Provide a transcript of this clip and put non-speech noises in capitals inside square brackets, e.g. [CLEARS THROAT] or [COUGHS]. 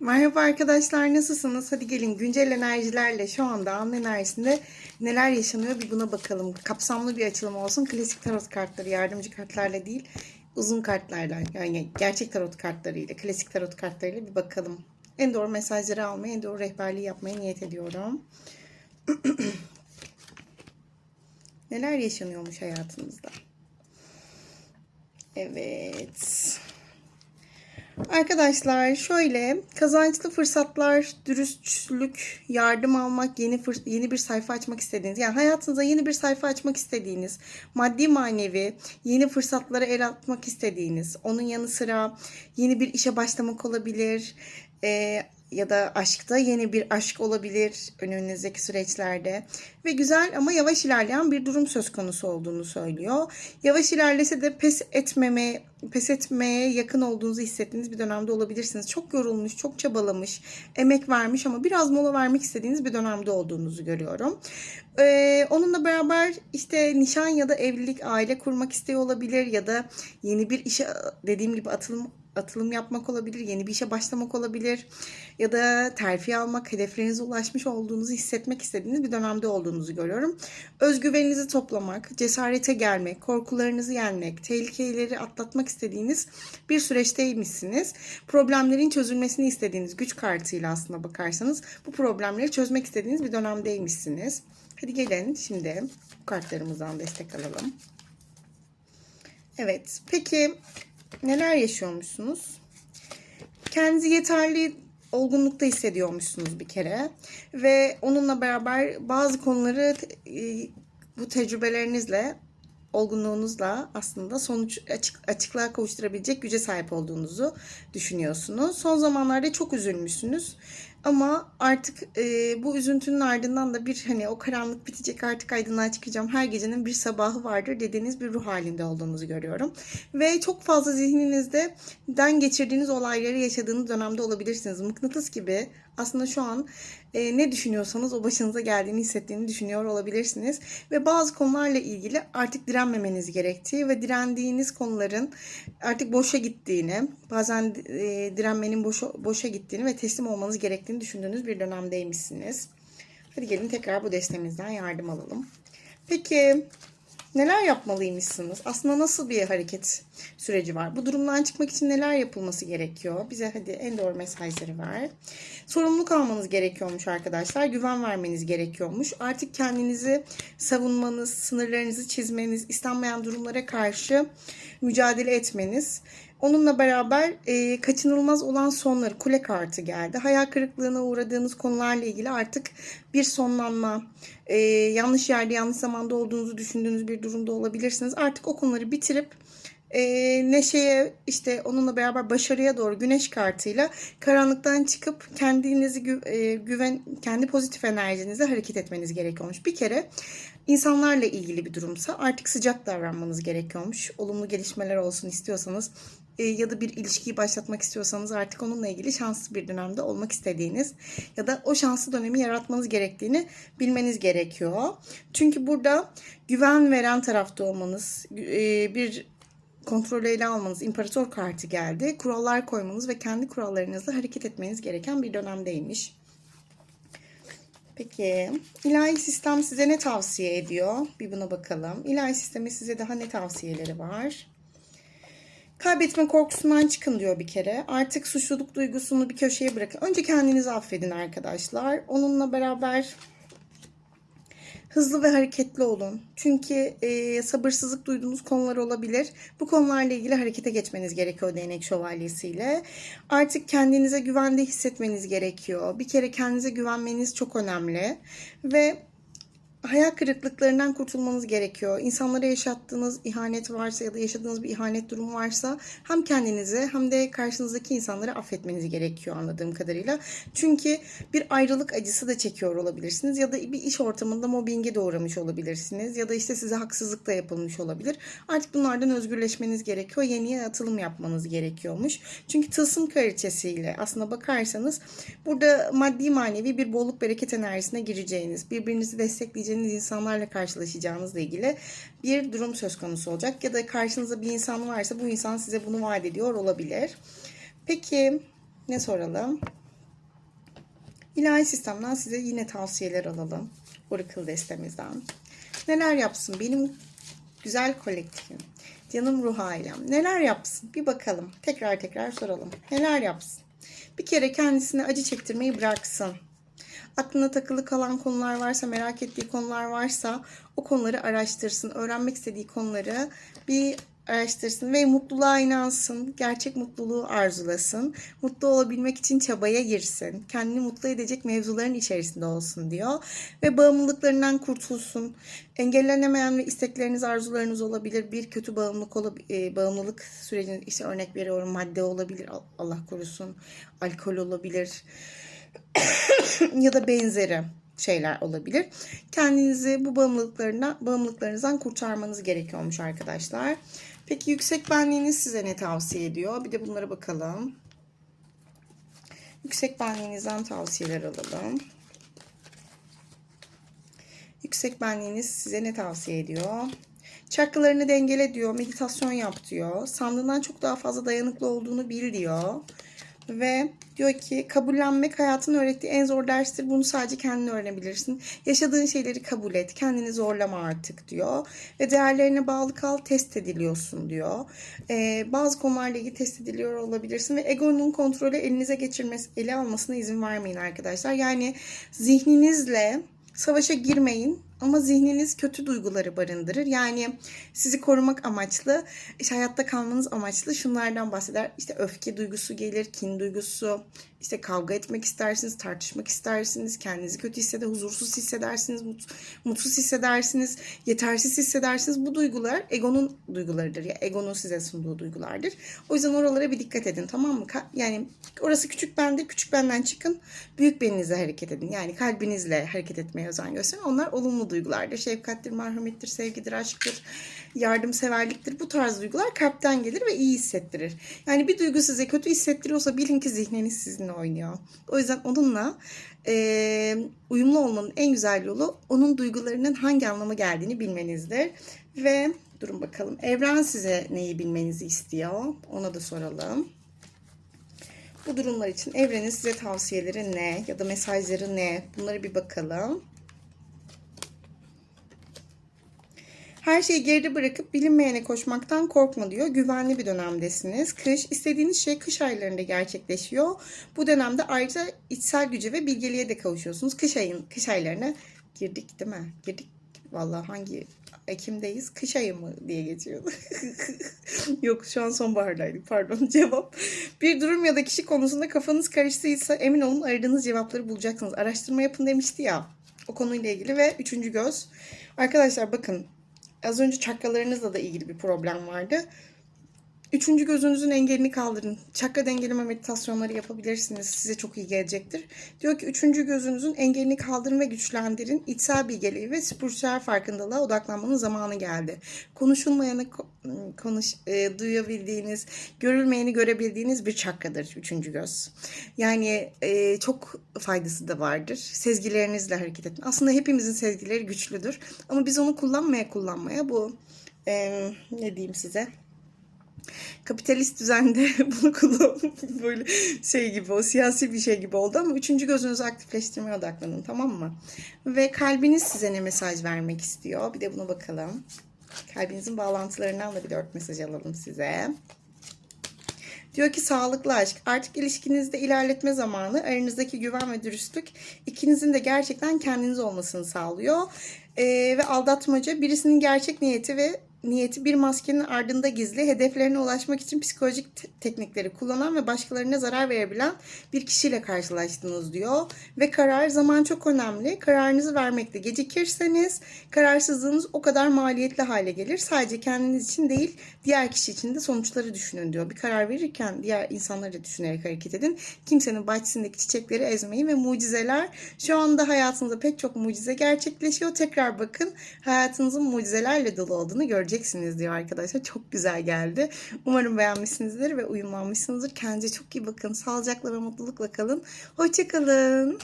Merhaba arkadaşlar nasılsınız? Hadi gelin güncel enerjilerle şu anda an enerjisinde neler yaşanıyor bir buna bakalım. Kapsamlı bir açılım olsun. Klasik tarot kartları yardımcı kartlarla değil uzun kartlarla yani gerçek tarot kartlarıyla klasik tarot kartlarıyla bir bakalım. En doğru mesajları almaya en doğru rehberliği yapmaya niyet ediyorum. [CLEARS THROAT] neler yaşanıyormuş hayatınızda? Evet. Arkadaşlar şöyle kazançlı fırsatlar, dürüstlük, yardım almak, yeni yeni bir sayfa açmak istediğiniz, yani hayatınıza yeni bir sayfa açmak istediğiniz, maddi manevi yeni fırsatlara el atmak istediğiniz, onun yanı sıra yeni bir işe başlamak olabilir, e, ya da aşkta yeni bir aşk olabilir önünüzdeki süreçlerde ve güzel ama yavaş ilerleyen bir durum söz konusu olduğunu söylüyor. Yavaş ilerlese de pes etmeme, pes etmeye yakın olduğunuzu hissettiğiniz bir dönemde olabilirsiniz. Çok yorulmuş, çok çabalamış, emek vermiş ama biraz mola vermek istediğiniz bir dönemde olduğunuzu görüyorum. Ee, onunla beraber işte nişan ya da evlilik, aile kurmak istiyor olabilir ya da yeni bir işe dediğim gibi atılım atılım yapmak olabilir, yeni bir işe başlamak olabilir ya da terfi almak, hedeflerinize ulaşmış olduğunuzu hissetmek istediğiniz bir dönemde olduğunuzu görüyorum. Özgüveninizi toplamak, cesarete gelmek, korkularınızı yenmek, tehlikeleri atlatmak istediğiniz bir süreçteymişsiniz. Problemlerin çözülmesini istediğiniz güç kartıyla aslında bakarsanız bu problemleri çözmek istediğiniz bir dönemdeymişsiniz. Hadi gelin şimdi bu kartlarımızdan destek alalım. Evet, peki neler yaşıyormuşsunuz? Kendinizi yeterli olgunlukta hissediyormuşsunuz bir kere ve onunla beraber bazı konuları e, bu tecrübelerinizle olgunluğunuzla aslında sonuç açık, açıklığa kavuşturabilecek güce sahip olduğunuzu düşünüyorsunuz. Son zamanlarda çok üzülmüşsünüz. Ama artık e, bu üzüntünün ardından da bir hani o karanlık bitecek artık aydınlığa çıkacağım. Her gecenin bir sabahı vardır dediğiniz bir ruh halinde olduğunuzu görüyorum. Ve çok fazla zihninizde den geçirdiğiniz olayları yaşadığınız dönemde olabilirsiniz. Mıknatıs gibi aslında şu an e, ne düşünüyorsanız o başınıza geldiğini hissettiğini düşünüyor olabilirsiniz. Ve bazı konularla ilgili artık direnmemeniz gerektiği ve direndiğiniz konuların artık boşa gittiğini, bazen e, direnmenin boşa, boşa gittiğini ve teslim olmanız gerektiğini düşündüğünüz bir dönemdeymişsiniz. Hadi gelin tekrar bu destemizden yardım alalım. Peki neler yapmalıymışsınız? Aslında nasıl bir hareket süreci var? Bu durumdan çıkmak için neler yapılması gerekiyor? Bize hadi en doğru mesajları ver. Sorumluluk almanız gerekiyormuş arkadaşlar. Güven vermeniz gerekiyormuş. Artık kendinizi savunmanız, sınırlarınızı çizmeniz, istenmeyen durumlara karşı mücadele etmeniz. Onunla beraber e, kaçınılmaz olan sonları kule kartı geldi. Hayal kırıklığına uğradığınız konularla ilgili artık bir sonlanma, e, yanlış yerde yanlış zamanda olduğunuzu düşündüğünüz bir durumda olabilirsiniz. Artık o konuları bitirip e, neşeye işte onunla beraber başarıya doğru güneş kartıyla karanlıktan çıkıp kendinizi gü- e, güven kendi pozitif enerjinize hareket etmeniz gerekiyormuş. Bir kere insanlarla ilgili bir durumsa artık sıcak davranmanız gerekiyormuş. Olumlu gelişmeler olsun istiyorsanız e, ya da bir ilişkiyi başlatmak istiyorsanız artık onunla ilgili şanslı bir dönemde olmak istediğiniz ya da o şanslı dönemi yaratmanız gerektiğini bilmeniz gerekiyor. Çünkü burada güven veren tarafta olmanız, e, bir kontrolü ele almanız, imparator kartı geldi. Kurallar koymanız ve kendi kurallarınızla hareket etmeniz gereken bir dönemdeymiş. Peki ilahi sistem size ne tavsiye ediyor? Bir buna bakalım. İlahi sistemi size daha ne tavsiyeleri var? Kaybetme korkusundan çıkın diyor bir kere. Artık suçluluk duygusunu bir köşeye bırakın. Önce kendinizi affedin arkadaşlar. Onunla beraber hızlı ve hareketli olun. Çünkü e, sabırsızlık duyduğunuz konular olabilir. Bu konularla ilgili harekete geçmeniz gerekiyor değnek şövalyesiyle. Artık kendinize güvende hissetmeniz gerekiyor. Bir kere kendinize güvenmeniz çok önemli. Ve hayal kırıklıklarından kurtulmanız gerekiyor. İnsanlara yaşattığınız ihanet varsa ya da yaşadığınız bir ihanet durumu varsa hem kendinizi hem de karşınızdaki insanları affetmeniz gerekiyor anladığım kadarıyla. Çünkü bir ayrılık acısı da çekiyor olabilirsiniz ya da bir iş ortamında mobbinge de uğramış olabilirsiniz ya da işte size haksızlık da yapılmış olabilir. Artık bunlardan özgürleşmeniz gerekiyor. Yeniye atılım yapmanız gerekiyormuş. Çünkü tılsım kraliçesiyle aslında bakarsanız burada maddi manevi bir bolluk bereket enerjisine gireceğiniz, birbirinizi destekleyeceğiniz insanlarla karşılaşacağınızla ilgili bir durum söz konusu olacak. Ya da karşınızda bir insan varsa bu insan size bunu vaat ediyor olabilir. Peki ne soralım? İlahi sistemden size yine tavsiyeler alalım. Oracle destemizden. Neler yapsın benim güzel kolektifim. Canım ruh ailem. Neler yapsın? Bir bakalım. Tekrar tekrar soralım. Neler yapsın? Bir kere kendisine acı çektirmeyi bıraksın. Aklına takılı kalan konular varsa, merak ettiği konular varsa o konuları araştırsın. Öğrenmek istediği konuları bir araştırsın ve mutluluğa inansın. Gerçek mutluluğu arzulasın. Mutlu olabilmek için çabaya girsin. Kendini mutlu edecek mevzuların içerisinde olsun diyor. Ve bağımlılıklarından kurtulsun. Engellenemeyen ve istekleriniz, arzularınız olabilir. Bir kötü bağımlılık olabilir, bağımlılık sürecinde işte örnek veriyorum madde olabilir. Allah korusun. Alkol olabilir. [COUGHS] ya da benzeri şeyler olabilir. Kendinizi bu bağımlılıklarına, bağımlılıklarınızdan kurtarmanız gerekiyormuş arkadaşlar. Peki yüksek benliğiniz size ne tavsiye ediyor? Bir de bunlara bakalım. Yüksek benliğinizden tavsiyeler alalım. Yüksek benliğiniz size ne tavsiye ediyor? Çakralarını dengele diyor, meditasyon yap diyor. Sandığından çok daha fazla dayanıklı olduğunu bil diyor. Ve diyor ki kabullenmek hayatın öğrettiği en zor derstir. Bunu sadece kendin öğrenebilirsin. Yaşadığın şeyleri kabul et. Kendini zorlama artık diyor. Ve değerlerine bağlı kal. Test ediliyorsun diyor. Ee, bazı konularla ilgili test ediliyor olabilirsin. Ve egonun kontrolü elinize geçirmesi, ele almasına izin vermeyin arkadaşlar. Yani zihninizle savaşa girmeyin ama zihniniz kötü duyguları barındırır. Yani sizi korumak amaçlı, işte hayatta kalmanız amaçlı şunlardan bahseder. İşte öfke duygusu gelir, kin duygusu, işte kavga etmek istersiniz, tartışmak istersiniz, kendinizi kötü hisseder, huzursuz hissedersiniz, mut, mutsuz hissedersiniz, yetersiz hissedersiniz. Bu duygular egonun duygularıdır. Ya egonun size sunduğu duygulardır. O yüzden oralara bir dikkat edin tamam mı? Yani orası küçük bendir, küçük benden çıkın, büyük beninizle hareket edin. Yani kalbinizle hareket etmeye özen gösterin. Onlar olumlu duygulardır. Şefkattir, merhamettir, sevgidir, aşktır, yardımseverliktir. Bu tarz duygular kalpten gelir ve iyi hissettirir. Yani bir duygu size kötü hissettiriyorsa bilin ki zihniniz sizinle oynuyor. O yüzden onunla e, uyumlu olmanın en güzel yolu onun duygularının hangi anlama geldiğini bilmenizdir. Ve durun bakalım evren size neyi bilmenizi istiyor? Ona da soralım. Bu durumlar için evrenin size tavsiyeleri ne ya da mesajları ne? Bunları bir bakalım. Her şeyi geride bırakıp bilinmeyene koşmaktan korkma diyor. Güvenli bir dönemdesiniz. Kış, istediğiniz şey kış aylarında gerçekleşiyor. Bu dönemde ayrıca içsel güce ve bilgeliğe de kavuşuyorsunuz. Kış ayın, kış aylarına girdik değil mi? Girdik. Vallahi hangi Ekim'deyiz? Kış ayı mı diye geçiyordu. [LAUGHS] Yok şu an sonbahardaydık pardon [LAUGHS] cevap. Bir durum ya da kişi konusunda kafanız karıştıysa emin olun aradığınız cevapları bulacaksınız. Araştırma yapın demişti ya o konuyla ilgili ve üçüncü göz. Arkadaşlar bakın az önce çakralarınızla da ilgili bir problem vardı. Üçüncü gözünüzün engelini kaldırın. Çakra dengeleme meditasyonları yapabilirsiniz. Size çok iyi gelecektir. Diyor ki üçüncü gözünüzün engelini kaldırın ve güçlendirin. İçsel bilgeliği ve spiritüel farkındalığa odaklanmanın zamanı geldi. Konuşulmayanı ko- konuş, e, duyabildiğiniz, görülmeyeni görebildiğiniz bir çakradır üçüncü göz. Yani e, çok faydası da vardır. Sezgilerinizle hareket edin. Aslında hepimizin sezgileri güçlüdür. Ama biz onu kullanmaya kullanmaya bu e, ne diyeyim size kapitalist düzende [LAUGHS] bunu kullanıp böyle şey gibi o siyasi bir şey gibi oldu ama üçüncü gözünüzü aktifleştirmeye odaklanın tamam mı? Ve kalbiniz size ne mesaj vermek istiyor? Bir de buna bakalım. Kalbinizin bağlantılarından da bir dört mesaj alalım size. Diyor ki sağlıklı aşk. Artık ilişkinizde ilerletme zamanı. Aranızdaki güven ve dürüstlük ikinizin de gerçekten kendiniz olmasını sağlıyor. Ee, ve aldatmaca birisinin gerçek niyeti ve niyeti bir maskenin ardında gizli, hedeflerine ulaşmak için psikolojik te- teknikleri kullanan ve başkalarına zarar verebilen bir kişiyle karşılaştınız diyor. Ve karar zaman çok önemli. Kararınızı vermekte gecikirseniz kararsızlığınız o kadar maliyetli hale gelir. Sadece kendiniz için değil, diğer kişi için de sonuçları düşünün diyor. Bir karar verirken diğer insanları da düşünerek hareket edin. Kimsenin bahçesindeki çiçekleri ezmeyin ve mucizeler şu anda hayatınızda pek çok mucize gerçekleşiyor. Tekrar bakın hayatınızın mucizelerle dolu olduğunu göreceksiniz diyor arkadaşlar. Çok güzel geldi. Umarım beğenmişsinizdir ve uyumlanmışsınızdır. Kendinize çok iyi bakın. Sağlıcakla ve mutlulukla kalın. Hoşçakalın.